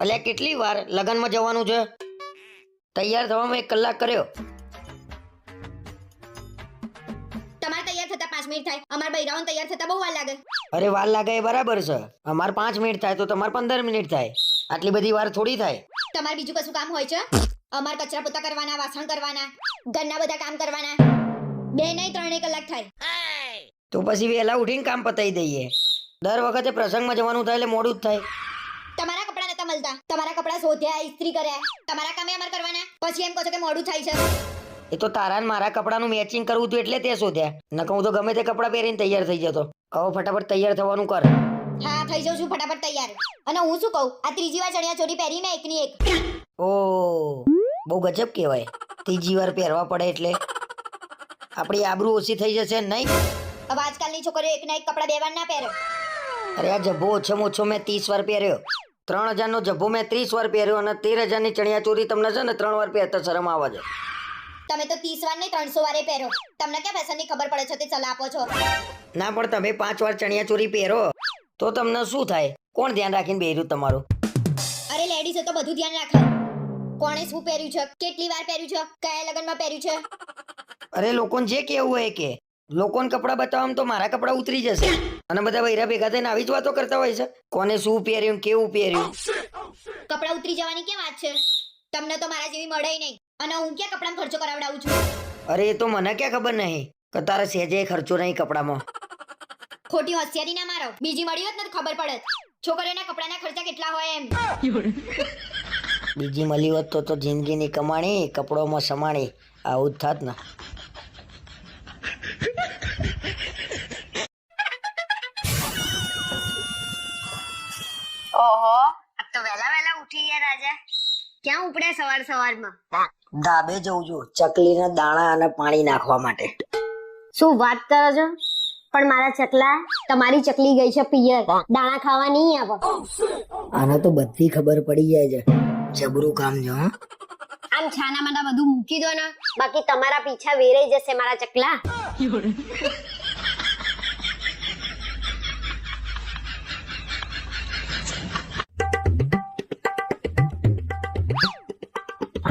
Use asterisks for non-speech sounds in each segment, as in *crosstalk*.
અલ્યા કેટલી વાર લગનમાં જવાનું છે. તૈયાર થવામાં એક કલાક કર્યો. તમારે તૈયાર થતા પાંચ મિનિટ થાય. અમારા બૈરાઓને તૈયાર થતા બહુ વાર લાગે. અરે વાર લાગે એ બરાબર છે. અમારે પાંચ મિનિટ થાય તો તમારે પંદર મિનિટ થાય. આટલી બધી વાર થોડી થાય. તમારે બીજું કશું કામ હોય છે? અમારે કચરા પોતા કરવાના વાસણ કરવાના ઘરના બધા કામ કરવાના. બે નહીં ત્રણેય કલાક થાય. તો પછી વહેલા ઉઠીને કામ પતાવી દઈએ. દર વખતે પ્રસંગમાં જવાનું થાય એટલે મોડું જ થાય. મળતા તમારા કપડા શોધ્યા ઇસ્ત્રી કર્યા. તમારા કામે અમાર કરવાના? પછી એમ કહો છો કે મોડું થાય છે. એ તો તારા ને મારા કપડાનું મેચિંગ કરવું હતું એટલે તે શોધ્યા. નકર હું તો ગમે તે કપડાં પહેરીને તૈયાર થઈ જતો. કહો ફટાફટ તૈયાર થવાનું કર. હા થઈ જાઉં છું ફટાફટ તૈયાર. અને હું શું કહું? આ ત્રીજી વાર ચણિયા ચોરી પહેરી મેં એકની એક. ઓ બહુ ગજબ કહેવાય. ત્રીજી વાર પહેરવા પડે એટલે. આપણી આબરૂ ઓછી થઈ જશે ને નહીં? હવે આજકાલની છોકરીઓ એકના એક કપડા બે વાર ના પહેરે. અરે આ જબ્બો ઓછામાં ઓછો મેં ત્રીસ વાર પહેર્યો. ત્રણ હજારનો જભ્ભો મેં ત્રીસ વાર પહેર્યો અને તેર હજારની ચણિયા ચોરી તમને છે ને ત્રણ વાર પહેરતા શરમ આવે છે. તમે તો ત્રીસ વાર નહીં ત્રણસો વારે પહેરો. તમને ક્યાં ફેશનની ખબર પડે છે તે સલાહ આપો છો? ના પણ તમે પાંચ વાર ચણિયા ચોરી પહેરો તો તમને શું થાય? કોણ ધ્યાન રાખીને બેર્યું તમારું? અરે લેડીઝે તો બધું ધ્યાન રાખે. કોણે શું પહેર્યું છે? કેટલી વાર પહેર્યું છે? કયા લગ્નમાં પહેર્યું છે? અરે લોકોને જે કેવું હોય કે લોકોને કપડાં બતાવવામાં તો મારા કપડાં ઉતરી જશે. અને બધા વૈરા ભેગા થઈને આવી જ વાતો કરતા હોય છે. કોને શું પહેર્યું કેવું પહેર્યું? કપડાં ઉતરી જવાની કેમ વાત છે? તમને તો મારા જેવી મળે નહીં. અને હું ક્યાં કપડાં ખર્ચો કરાવડાવું છું? અરે એ તો મને ક્યાં ખબર નહીં કે તારે સહેજે ખર્ચો નહીં કપડામાં. ખોટી હોશિયારી ના મારો. બીજી મળી હોત ને તો ખબર પડત. છોકરીઓના કપડાના ખર્ચા કેટલા હોય એમ. બીજી મળી હોત તો તો જિંદગીની કમાણી કપડોમાં સમાણી. આવું જ થાત ને. ક્યાં સવાર સવારમાં. ધાબે જઉં છું ચકલીના દાણા અને પાણી નાખવા માટે. શું વાત કરો છો? પણ મારા ચકલા તમારી ચકલી ગઈ છે પિયર. દાણા ખાવા નહીં આવો. આને તો બધી ખબર પડી જાય છે. જબરું કામ જો આમ છાના માના બધું મૂકી દો ને. બાકી તમારા પીછા વેરાઈ જશે મારા ચકલા.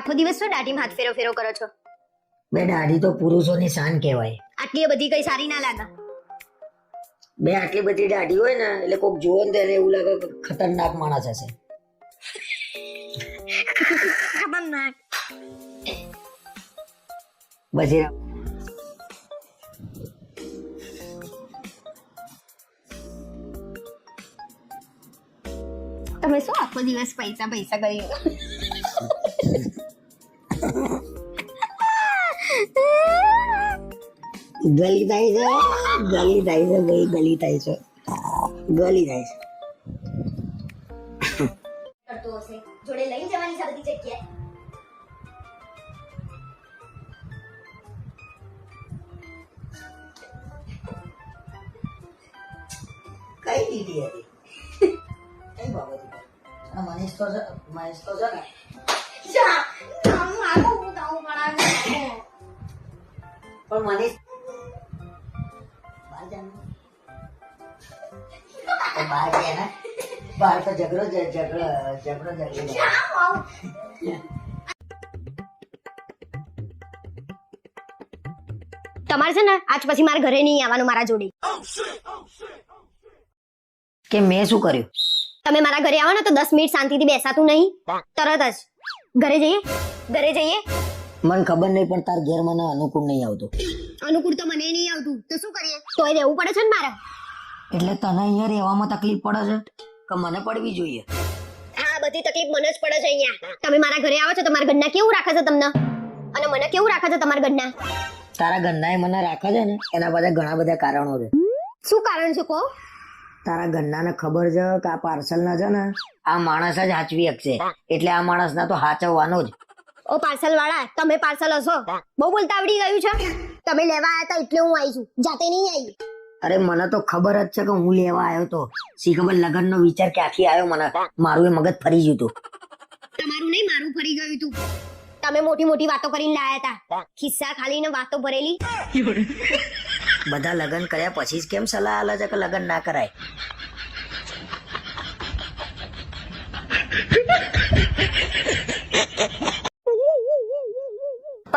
આખો દિવસ શું દાઢીમાં હાથ ફેરો ફેરો કરો છો? બે દાઢી તો પુરુષોની શાન કહેવાય. આટલી બધી કઈ સારી ના લાગે. બે આટલી બધી દાઢી હોય ને એટલે કોક જોવે ને ત્યારે એવું લાગે કે ખતરનાક માણસ હશે. ખતરનાક. બજીરા તમે શું આખો દિવસ પૈસા પૈસા કરી ગલી થાય છે ગલી થાય છે ભાઈ ગલી થાય છે. ગલી થાય છે. કરતો હશે. જોડે લઈ જવાની છે બધી જગ્યાએ. કઈ દીધી હતી? *laughs* કઈ બાબત મનીષ તો છે મહેશ તો છે ને. પણ મને બહાર જાને. બહાર ગયા ને. બહાર તો ઝઘડો ઝઘડો ઝઘડો ઝઘડો તમારે છે ને આજ પછી મારા ઘરે નહીં આવવાનું મારા જોડે. કે મેં શું કર્યું? તમે મારા ઘરે આવો ને તો દસ મિનિટ શાંતિથી બેસાતું નહીં. તરત જ. ઘરે જઈએ? ઘરે જઈએ? મને ખબર નહીં પણ તાર ઘેર મને અનુકૂળ નહીં આવતું. અનુકૂળ તો મને નહીં આવતું. તો શું કરીએ? તોય રહેવું પડે છે ને મારે. એટલે તને અહીંયા રહેવામાં તકલીફ પડે છે? કે મને પડવી જોઈએ? હા બધી તકલીફ મને જ પડે છે અહીંયા. તમે મારા ઘરે આવો છો તમારા ઘરના કેવું રાખે છે તમને? અને મને કેવું રાખે છે તમારા ઘરના? તારા ઘરના મને રાખે છે ને? એના બધા ઘણા બધા કારણો છે. શું કારણ છે કો તારા ઘરનાને ખબર છે કે આ પાર્સલ ના છે ને? આ માણસ જ હાચવી શકશે એટલે આ માણસ ના તો હાચવવાનો જ. ઓ પાર્સલ વાળા તમે પાર્સલ હશો? બહુ બોલતા આવડી ગયું છે. તમે લેવા આવ્યા હતા એટલે હું આવી છું. જાતે નહીં આવી અરે મને તો ખબર જ છે કે હું લેવા આવ્યો તો. શી ખબર લગ્ન નો વિચાર ક્યાંથી આવ્યો મને? મારું એ મગજ ફરી ગયું હતું તમારું નહીં મારું ફરી ગયું તું. તમે મોટી મોટી વાતો કરીને લાયા હતા ખિસ્સા ખાલી ને વાતો ભરેલી. બધા લગ્ન કર્યા પછી જ કેમ સલાહ આલે છે કે લગ્ન ના કરાય?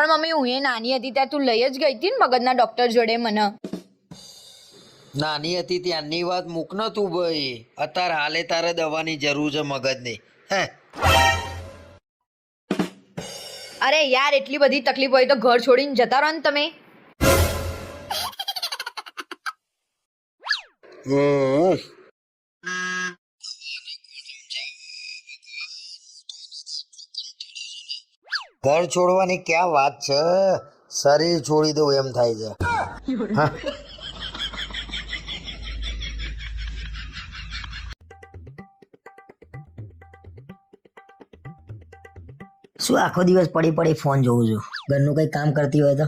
પણ મમ્મી હું એ નાની હતી ત્યાં તું લઈ જ ગઈ હતી ને મગજના ડોક્ટર જોડે મને. નાની હતી ત્યાંની વાત મૂક ન તું ભાઈ. અત્યારે હાલે તારે દવાની જરૂર છે મગજની. હે? અરે યાર એટલી બધી તકલીફ હોય તો ઘર છોડીને જતા રહો ને તમે. ઘર છોડવાની ક્યાં વાત છે? શરીર છોડી દઉં એમ થાય છે. શું આખો દિવસ પડી પડી ફોન જોઉં છું? ઘરનું કઈ કામ કરતી હોય તો?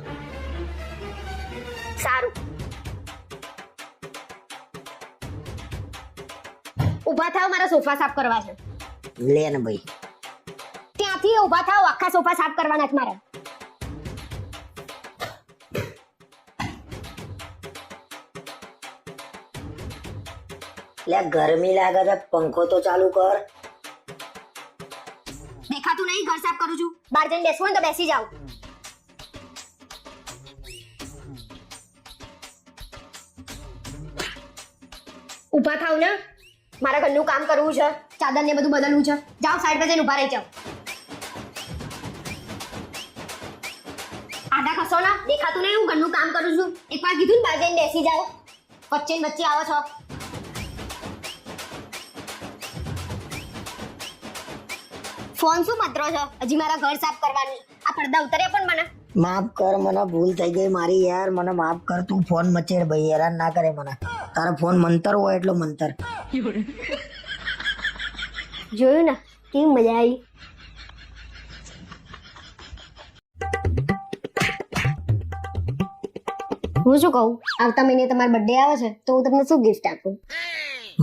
સારું. ઊભા થાવ મારા સોફા સાફ કરવા છે. લે ને ભાઈ. ત્યાંથી ઊભા થાઓ આખા સોફા સાફ કરવાના છે મારે. લે ગરમી લાગે છે પંખો તો ચાલુ કર. દેખાતું નહીં ઘર સાફ કરું છું. બહાર જઈને બેસવું તો બેસી જાવ ઊભા થાવ ને. મારા ઘરનું કામ કરવું છે ચાદર ને બધું બદલવું છે. જાઓ સાઈડ પર જઈને ઊભા રહી જાઓ. ખસો ના દેખાતું નહીં હું ઘરનું કામ કરું છું. એકવાર કીધું ને જઈને બેસી જાઓ. વચ્ચે વચ્ચે આવો છો. ફોન શું મતરો છો? હજી મારા ઘર સાફ કરવાની. આ પડદા ઉતરે પણ મને. માફ કર મને ભૂલ થઈ ગઈ મારી યાર. મને માફ કર તું ફોન મચેડ ભાઈ હેરાન ના કરે મને. તારો ફોન મંતર હોય એટલો મંતર. *laughs* જોયું ને કેવી મજા આવી. હું શું કહું? આવતા મહિને તમારો બર્થડે આવે છે તો હું તમને શું ગિફ્ટ આપું?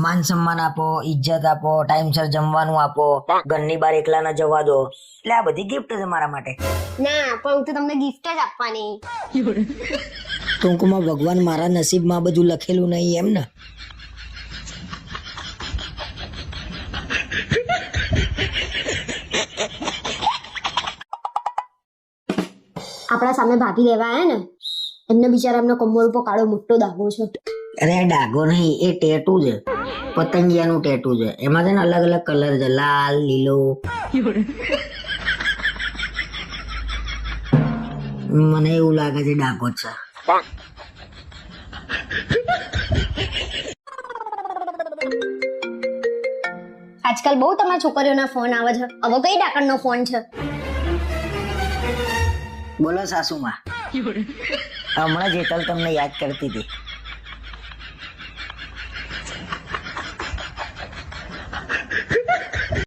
માન સન્માન આપો ઇજ્જત આપો ટાઈમસર જમવાનું આપો ઘરની બહાર એકલા ના જવા દો. એટલે આ બધી ગિફ્ટ છે મારા માટે. ના પણ હું તો તમને ગિફ્ટ જ આપવાની. ટૂંકમાં ભગવાન મારા નસીબમાં બધું લખેલું નહીં એમ ને. આપણા સામે ભાભી રહેવા આવ્યા ને એમને બિચારા એમના કમર ઉપર કાળો મોટો દાગો છે. અરે ડાગો ડાઘો નહીં એ ટેટુ છે. પતંગિયાનું ટેટુ છે. એમાં છે ને અલગ અલગ કલર છે. લાલ લીલો. મને એવું લાગે છે ડાઘો છે. આજકાલ બહુ તમારા છોકરીઓના ફોન આવે છે. હવે કઈ ડાકણનો ફોન છે? બોલો સાસુમાં. હમણાં જેતલ તમને યાદ કરતી હતી.